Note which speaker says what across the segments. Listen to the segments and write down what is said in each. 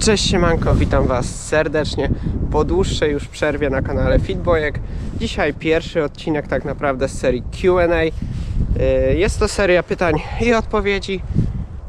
Speaker 1: Cześć siemanko, witam Was serdecznie po dłuższej już przerwie na kanale Fitbojek. Dzisiaj pierwszy odcinek tak naprawdę z serii Q&A. Yy, Jest to seria pytań i odpowiedzi.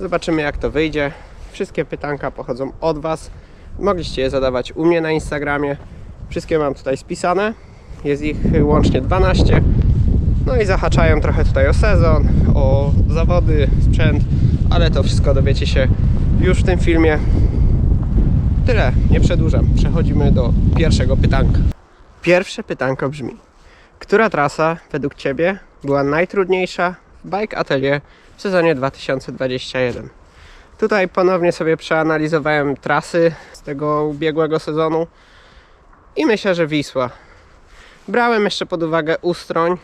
Speaker 1: Zobaczymy jak to wyjdzie. Wszystkie pytanka pochodzą od Was. Mogliście je zadawać u mnie na Instagramie. Wszystkie mam tutaj spisane. Jest ich łącznie 12. No i zahaczają trochę tutaj o sezon, o zawody, sprzęt, ale to wszystko dowiecie się już w tym filmie. Tyle, nie przedłużam. Przechodzimy do pierwszego pytanka. Pierwsze pytanko brzmi: Która trasa według Ciebie była najtrudniejsza w Bike Atelier w sezonie 2021? Tutaj ponownie sobie przeanalizowałem trasy z tego ubiegłego sezonu i myślę, że Wisła. Brałem jeszcze pod uwagę Ustroń,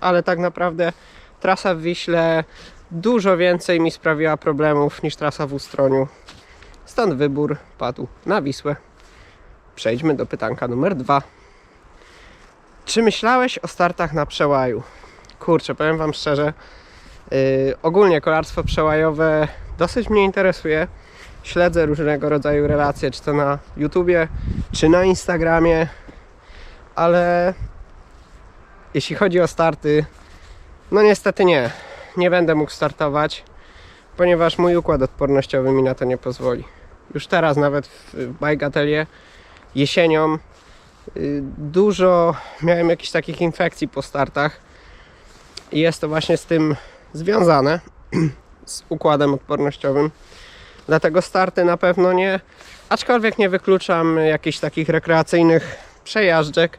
Speaker 1: ale tak naprawdę trasa w Wiśle dużo więcej mi sprawiła problemów niż trasa w Ustroniu. Stąd wybór padł na Wisłę. Przejdźmy do pytanka numer dwa. Czy myślałeś o startach na przełaju? Kurczę, powiem Wam szczerze, yy, ogólnie kolarstwo przełajowe dosyć mnie interesuje. Śledzę różnego rodzaju relacje, czy to na YouTubie, czy na Instagramie, ale jeśli chodzi o starty, no niestety nie. Nie będę mógł startować, ponieważ mój układ odpornościowy mi na to nie pozwoli. Już teraz nawet w Bike Atelier jesienią y, dużo miałem jakichś takich infekcji po startach i jest to właśnie z tym związane z układem odpornościowym. Dlatego starty na pewno nie, aczkolwiek nie wykluczam jakichś takich rekreacyjnych przejażdżek.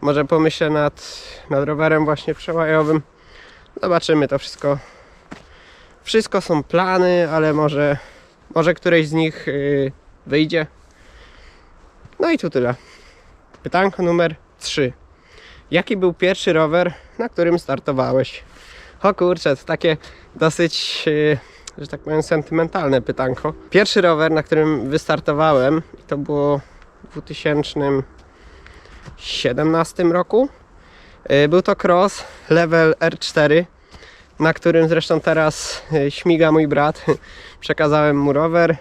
Speaker 1: Może pomyślę nad, nad rowerem właśnie przełajowym. Zobaczymy to wszystko. Wszystko są plany, ale może, może któreś z nich yy, wyjdzie. No i tu tyle. Pytanko numer 3. Jaki był pierwszy rower, na którym startowałeś? O kurczę, to takie dosyć, yy, że tak powiem, sentymentalne pytanko. Pierwszy rower, na którym wystartowałem, to było w 2017 roku. Yy, Był to cross level R4, na którym zresztą teraz yy, śmiga mój brat. Przekazałem mu rower.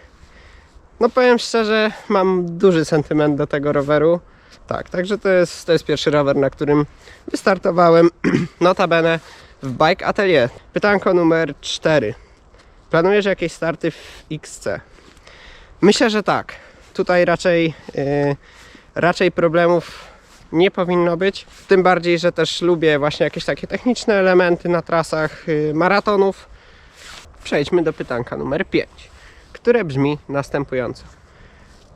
Speaker 1: No powiem szczerze, mam duży sentyment do tego roweru. Tak, także to jest, to jest pierwszy rower, na którym wystartowałem. Notabene w Bike Atelier. Pytanko numer 4. Planujesz jakieś starty w XC? Myślę, że tak. Tutaj raczej, yy, raczej problemów nie powinno być. Tym bardziej, że też lubię właśnie jakieś takie techniczne elementy na trasach yy, maratonów. Przejdźmy do pytanka numer 5, które brzmi następująco.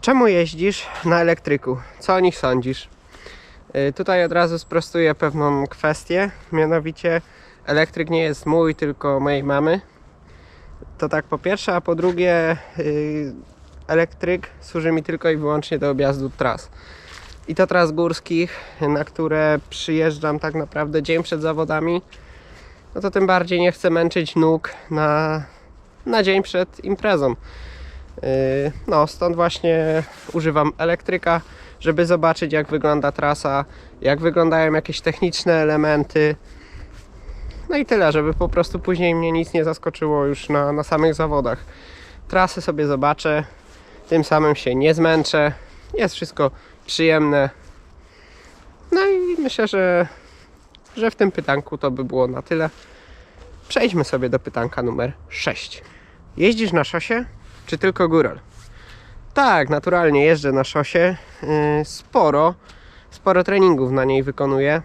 Speaker 1: Czemu jeździsz na elektryku? Co o nich sądzisz? Yy, Tutaj od razu sprostuję pewną kwestię, mianowicie elektryk nie jest mój, tylko mojej mamy. To tak po pierwsze, a po drugie yy, elektryk służy mi tylko i wyłącznie do objazdu tras. I to tras górskich, na które przyjeżdżam tak naprawdę dzień przed zawodami. No to tym bardziej nie chcę męczyć nóg na, na dzień przed imprezą. Yy, No, stąd właśnie używam elektryka, żeby zobaczyć jak wygląda trasa, jak wyglądają jakieś techniczne elementy. No i tyle, żeby po prostu później mnie nic nie zaskoczyło już na, na samych zawodach. Trasy sobie zobaczę, tym samym się nie zmęczę. Jest wszystko przyjemne. No i myślę, że, że w tym pytanku to by było na tyle. Przejdźmy sobie do pytanka numer 6. Jeździsz na szosie, czy tylko góral? Tak, naturalnie jeżdżę na szosie. Yy, Sporo, sporo treningów na niej wykonuję.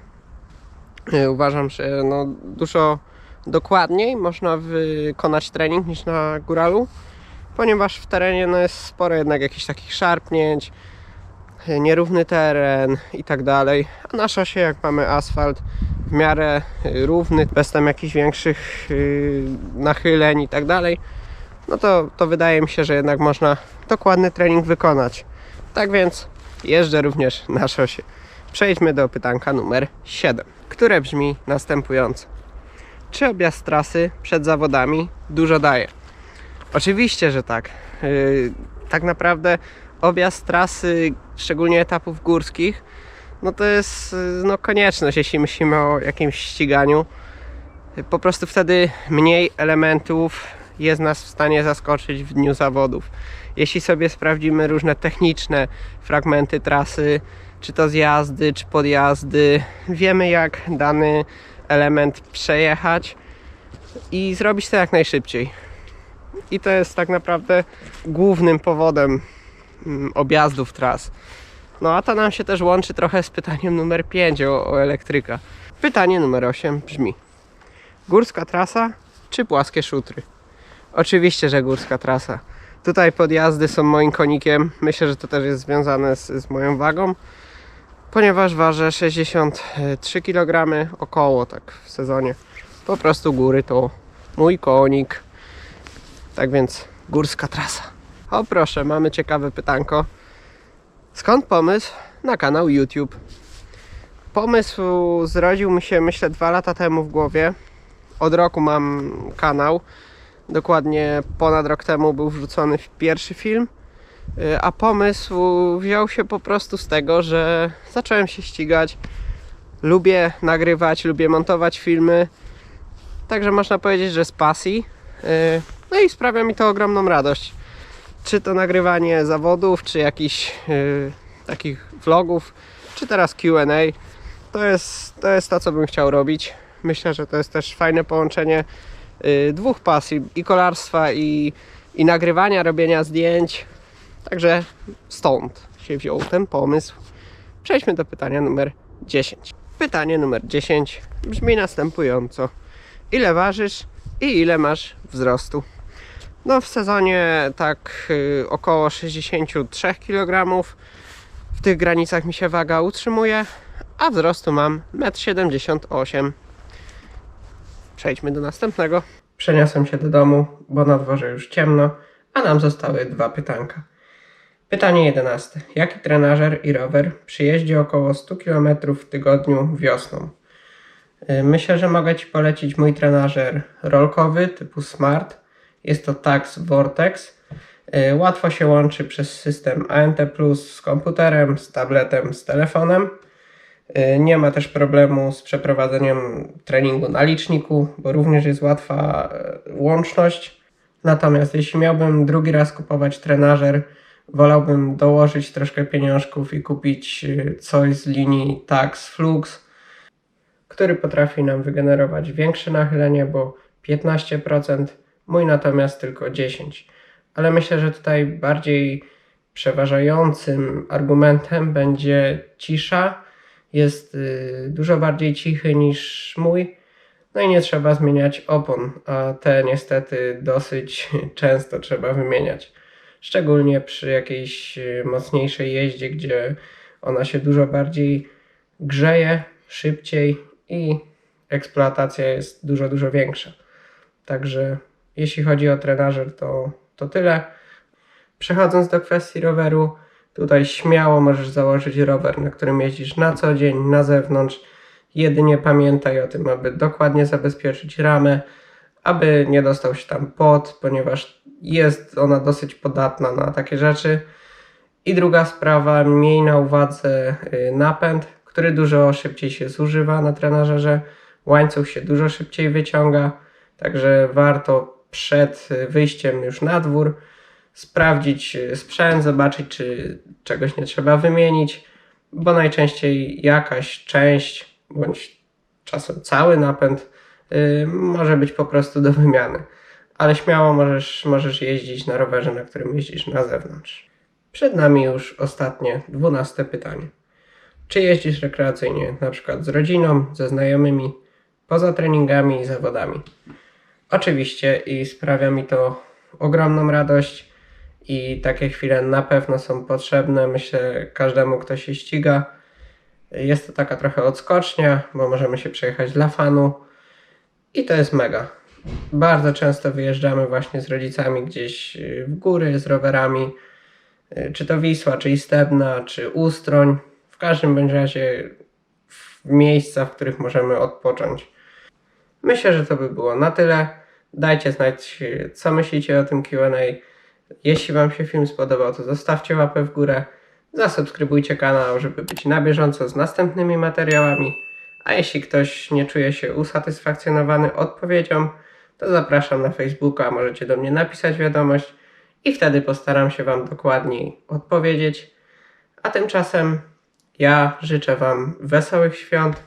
Speaker 1: Yy, Uważam, że no, dużo dokładniej można wykonać trening niż na góralu, ponieważ w terenie no, jest sporo jednak jakichś takich szarpnięć, nierówny teren i tak dalej. A na szosie, jak mamy asfalt w miarę yy, równy, bez tam jakichś większych yy, nachyleń i tak dalej, no to, to wydaje mi się, że jednak można dokładny trening wykonać. Tak więc jeżdżę również na szosie. Przejdźmy do pytanka numer 7, które brzmi następująco. Czy objazd trasy przed zawodami dużo daje? Oczywiście, że tak. Yy, tak naprawdę objazd trasy, szczególnie etapów górskich, no to jest no, konieczność, jeśli myślimy o jakimś ściganiu. Po prostu wtedy mniej elementów jest nas w stanie zaskoczyć w dniu zawodów. Jeśli sobie sprawdzimy różne techniczne fragmenty trasy, czy to zjazdy, czy podjazdy, wiemy jak dany element przejechać i zrobić to jak najszybciej. I to jest tak naprawdę głównym powodem objazdów tras. No a to nam się też łączy trochę z pytaniem numer 5 o, o elektryka. Pytanie numer 8 brzmi: Górska trasa czy płaskie szutry? Oczywiście, że górska trasa. Tutaj podjazdy są moim konikiem. Myślę, że to też jest związane z, z moją wagą, ponieważ ważę 63 kg około tak w sezonie. Po prostu góry to mój konik. Tak więc górska trasa. O proszę, mamy ciekawe pytanko. Skąd pomysł na kanał YouTube? Pomysł zrodził mi się myślę dwa lata temu w głowie. Od roku mam kanał. Dokładnie ponad rok temu był wrzucony pierwszy film. Y, A pomysł wziął się po prostu z tego, że zacząłem się ścigać. Lubię nagrywać, lubię montować filmy. Także można powiedzieć, że z pasji. Y, No i sprawia mi to ogromną radość. Czy to nagrywanie zawodów, czy jakichś y, takich vlogów, czy teraz QA. To jest, to jest to, co bym chciał robić. Myślę, że to jest też fajne połączenie y, dwóch pasji i kolarstwa, i, i nagrywania, robienia zdjęć. Także stąd się wziął ten pomysł. Przejdźmy do pytania numer 10. Pytanie numer 10 brzmi następująco: Ile ważysz i ile masz wzrostu? No w sezonie tak y, około 63 kg. W tych granicach mi się waga utrzymuje, a wzrostu mam 1,78 m. Przejdźmy do następnego. Przeniosłem się do domu, bo na dworze już ciemno, a nam zostały dwa pytanka. Pytanie 11. Jaki trenażer i rower przyjeździ około 100 km w tygodniu wiosną? Y, Myślę, że mogę Ci polecić mój trenażer rolkowy typu Smart. Jest to Tax Vortex. Y, Łatwo się łączy przez system ANT Plus z komputerem, z tabletem, z telefonem. Y, Nie ma też problemu z przeprowadzeniem treningu na liczniku, bo również jest łatwa y, łączność. Natomiast jeśli miałbym drugi raz kupować trenażer, wolałbym dołożyć troszkę pieniążków i kupić coś z linii Tax Flux, który potrafi nam wygenerować większe nachylenie, bo 15%, mój natomiast tylko 10%. Ale myślę, że tutaj bardziej przeważającym argumentem będzie cisza. Jest y, dużo bardziej cichy niż mój. No i nie trzeba zmieniać opon, a te niestety dosyć często trzeba wymieniać. Szczególnie przy jakiejś y, mocniejszej jeździe, gdzie ona się dużo bardziej grzeje, szybciej i eksploatacja jest dużo, dużo większa. Także jeśli chodzi o trenażer, to, to tyle. Przechodząc do kwestii roweru, tutaj śmiało możesz założyć rower, na którym jeździsz na co dzień, na zewnątrz. Jedynie pamiętaj o tym, aby dokładnie zabezpieczyć ramę, aby nie dostał się tam pot, ponieważ jest ona dosyć podatna na takie rzeczy. I druga sprawa, miej na uwadze y, napęd, który dużo szybciej się zużywa na trenażerze. Łańcuch się dużo szybciej wyciąga, także warto przed wyjściem już na dwór sprawdzić y, sprzęt, zobaczyć czy czegoś nie trzeba wymienić, bo najczęściej jakaś część bądź czasem cały napęd y, może być po prostu do wymiany. Ale śmiało możesz, możesz jeździć na rowerze, na którym jeździsz na zewnątrz. Przed nami już ostatnie, dwunaste pytanie. Czy jeździsz rekreacyjnie, na przykład z rodziną, ze znajomymi, poza treningami i zawodami? Oczywiście i sprawia mi to ogromną radość i takie chwile na pewno są potrzebne. Myślę każdemu, kto się ściga. Jest to taka trochę odskocznia, bo możemy się przejechać dla fanu i to jest mega. Bardzo często wyjeżdżamy właśnie z rodzicami gdzieś y, w góry z rowerami, y, czy to Wisła, czy Istebna, czy Ustroń. W każdym bądź razie w miejsca, w których możemy odpocząć. Myślę, że to by było na tyle. Dajcie znać, co myślicie o tym QA. Jeśli Wam się film spodobał, to zostawcie łapę w górę, zasubskrybujcie kanał, żeby być na bieżąco z następnymi materiałami. A jeśli ktoś nie czuje się usatysfakcjonowany odpowiedzią, to zapraszam na Facebooka, możecie do mnie napisać wiadomość i wtedy postaram się Wam dokładniej odpowiedzieć. A tymczasem ja życzę Wam wesołych świąt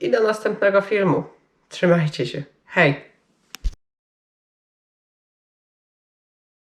Speaker 1: i do następnego filmu. Trzymajcie się. Hej!